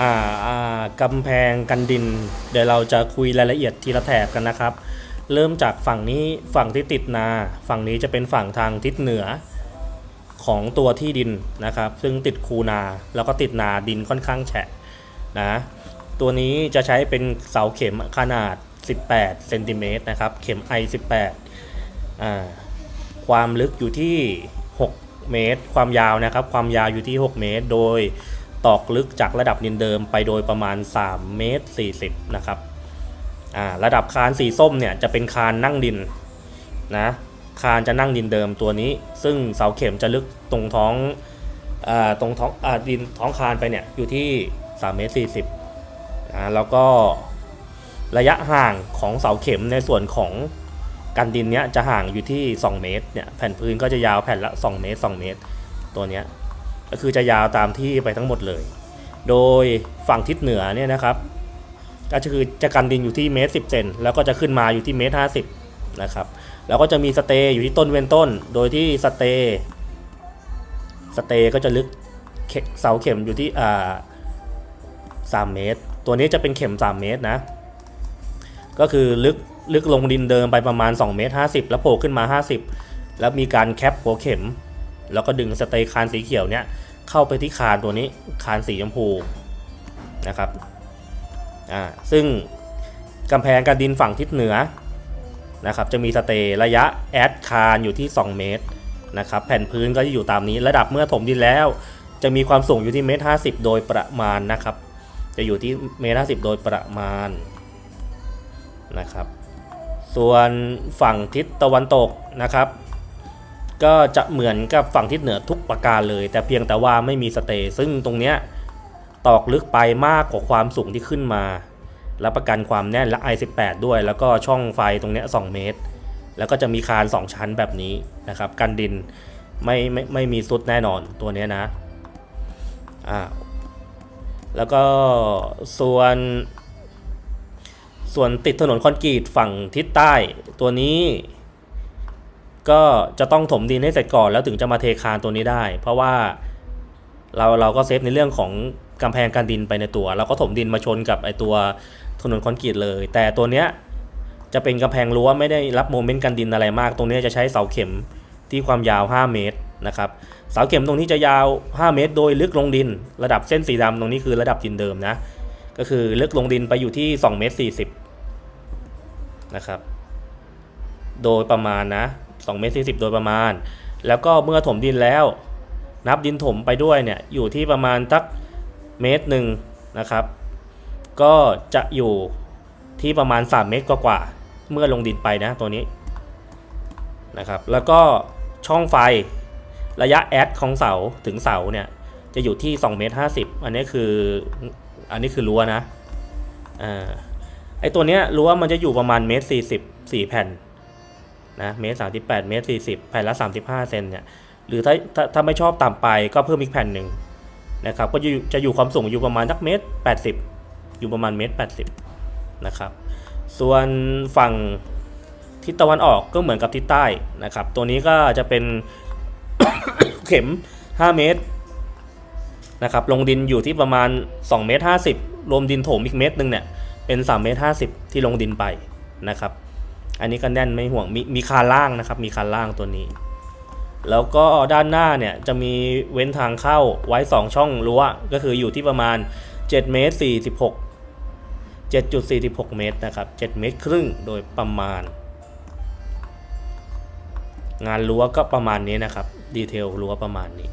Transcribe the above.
อ่าอ่ากำแพงกันดิน เดี๋ยวเราจะคุยรายละเอียดทีละแถบกันนะครับ เริ่มจากฝั่งนี้ฝั่งที่ติดนา ฝั่งนี้จะเป็นฝั่งทางทิศเหนือของตัวที่ดินนะครับ ซึ่งติดคูนาแล้วก็ติดนาดินค่อนข้างแฉะนะตัวนี้จะใช้เป็นเสาเข็มขนาด 18เซนติเมตรนะครับ เข็ม I 18อ่าความลึกอยู่ที่ 6 เมตร ความยาวนะครับ ความยาวอยู่ที่ 6 เมตร โดย ตอกลึกจากระดับดินเดิมไปโดยประมาณ3เมตร40นะครับระดับคานสีส้มเนี่ยจะเป็นคานนั่งดินนะคานจะนั่งดินเดิมตัวนี้ ซึ่งเสาเข็มจะลึกตรงท้องอตรงท้องอดินท้องคานไปเนี่ยอยู่ที่3เมตร40อ่าแล้วก็ระยะห่างของเสาเข็มในส่วนของกันดินเนี้ยจะห่างอยู่ที่ 2 เมตรเนี่ยแผ่นพื้นก็จะยาวแผ่นละ 2 เมตร 2 เมตร ตัวเนี้ย ก็คือจะยาวตามที่ไปทั้งหมดเลย โดยฝั่งทิศเหนือเนี่ยนะครับก็คือจะกันดินอยู่ที่เมตรสิบเซนแล้วก็จะขึ้นมาอยู่ที่เมตรห้าสิบนะครับแล้วก็จะมีสเตย์อยู่ที่ต้นเว้นต้น โดยที่สเตย์สเตย์ก็จะลึกเขเสาเข็มอยู่ที่อ่าสามเมตร ตัวนี้จะเป็นเข็ม 3 เมตรนะ ก็คือลึกลึกลงดินเดิมไปประมาณ 2 เมตร 50 แล้วโผล่ขึ้นมา 50 แล้วมีการแคปหัวเข็ม แล้วก็ดึงสเตย์คานสีเขียวเนี่ยเข้าไปที่คานตัวนี้คานสีชมพูนะครับอ่าซึ่งกำแพงการดินฝั่งทิศเหนือนะครับจะมีสเตย์ระยะแอดคานอยู่ที่ 2 เมตรนะครับแผ่นพื้นก็จะอยู่ตามนี้ระดับเมื่อถมดินแล้ว จะมีความสูงอยู่ที่เมตรห้โดยประมาณนะครับ จะอยู่ที่เมตรห้โดยประมาณนะครับ ส่วนฝั่งทิศตะวันตกนะครับ ก็จะเหมือนกับฝั่งทิศเหนือทุกประการเลย แต่เพียงแต่ว่าไม่มีสเตย์ซึ่งตรงเนี้ยตอกลึกไปมากกว่าความสูงที่ขึ้นมารับประกันความแน่นและ i18 ด้วย แล้วก็ช่องไฟตรงเนี้ย2เมตร แล้วก็จะมีคาน 2 ชั้นแบบนี้นะครับกันดินไม่ไม่ไม่มีซุดแน่นอนตัวเนี้ยนะอ่าแล้วก็ส่วน ส่วนติดถนนคอนกรีตฝั่งทิศใต้ตัวนี้ ก็จะต้องถมดินให้เสร็จก่อนแล้วถึงจะมาเทคานตัวนี้ได้ เพราะว่าเราเราก็เซฟในเรื่องของกำแพงการดินไปในตัว เราก็ถมดินมาชนกับไอตัวถนนคอนกรีตเลย แต่ตัวเนี้ยจะเป็นกำแพงรั้วไม่ได้รับโมเมนต์การดินอะไรมาก ตรงเนี้ยจะใช้เสาเข็มที่ความยาว 5 เมตรนะครับเสาเข็มตรงนี้จะยาว 5 เมตร โดยลึกลงดิน ระดับเส้นสีดำตรงนี้คือระดับดินเดิมนะก็คือลึกลงดินไปอยู่ที่2เมตร40นะครับโดยประมาณนะ 2เมตร40 โดยประมาณ แล้วก็เมื่อถมดินแล้ว นับดินถมไปด้วยเนี่ยอยู่ที่ประมาณตักเมตรหนึ่งนะครับ ก็จะอยู่ที่ประมาณ 3 เมตรกว่าๆเมื่อลงดินไปนะตัวนี้นะครับแล้วก็ช่องไฟระยะแอดของเสาถึงเสาเนี่ยจะอยู่ที่2เมตร50 อันนี้คืออันนี้คือรั้วนะอ่าไอตัวเนี้ยรั้วมันจะอยู่ประมาณเมตร40 4แผ่น นะเมตรสามสิบแปดเมตรสี่สิบแผ่นละสามสิบห้าเซนเนี่ยหรือถ้าถ้าถ้าไม่ชอบต่ำไปก็เพิ่มอีกแผ่นหนึ่งนะครับก็จะอยู่จะอยู่ความสูงอยู่ประมาณสักเมตรแปดสิบอยู่ประมาณเมตรแปดสิบนะครับส่วนฝั่งทิศตะวันออกก็เหมือนกับทิศใต้นะครับ ตัวนี้ก็จะเป็นเข็ม 5 เมตรนะครับ ลงดินอยู่ที่ประมาณ 2 เมตร 50 รวมดินโถมอีกเมตรหนึ่งเนี่ย เป็น 3 เมตร 50 ที่ลงดินไปนะครับ อันนี้ก็แน่นไม่ห่วงมีมีคานล่างนะครับ มีคานล่างตัวนี้ แล้วก็ด้านหน้าเนี่ยจะมีเว้นทางเข้าไว้ 2 ช่องรั้วก็คืออยู่ที่ประมาณ7เมตร46 7.46 เมตรนะครับ 7 เมตรครึ่งโดยประมาณ งานรั้วก็ประมาณนี้นะครับ ดีเทลรั้วประมาณนี้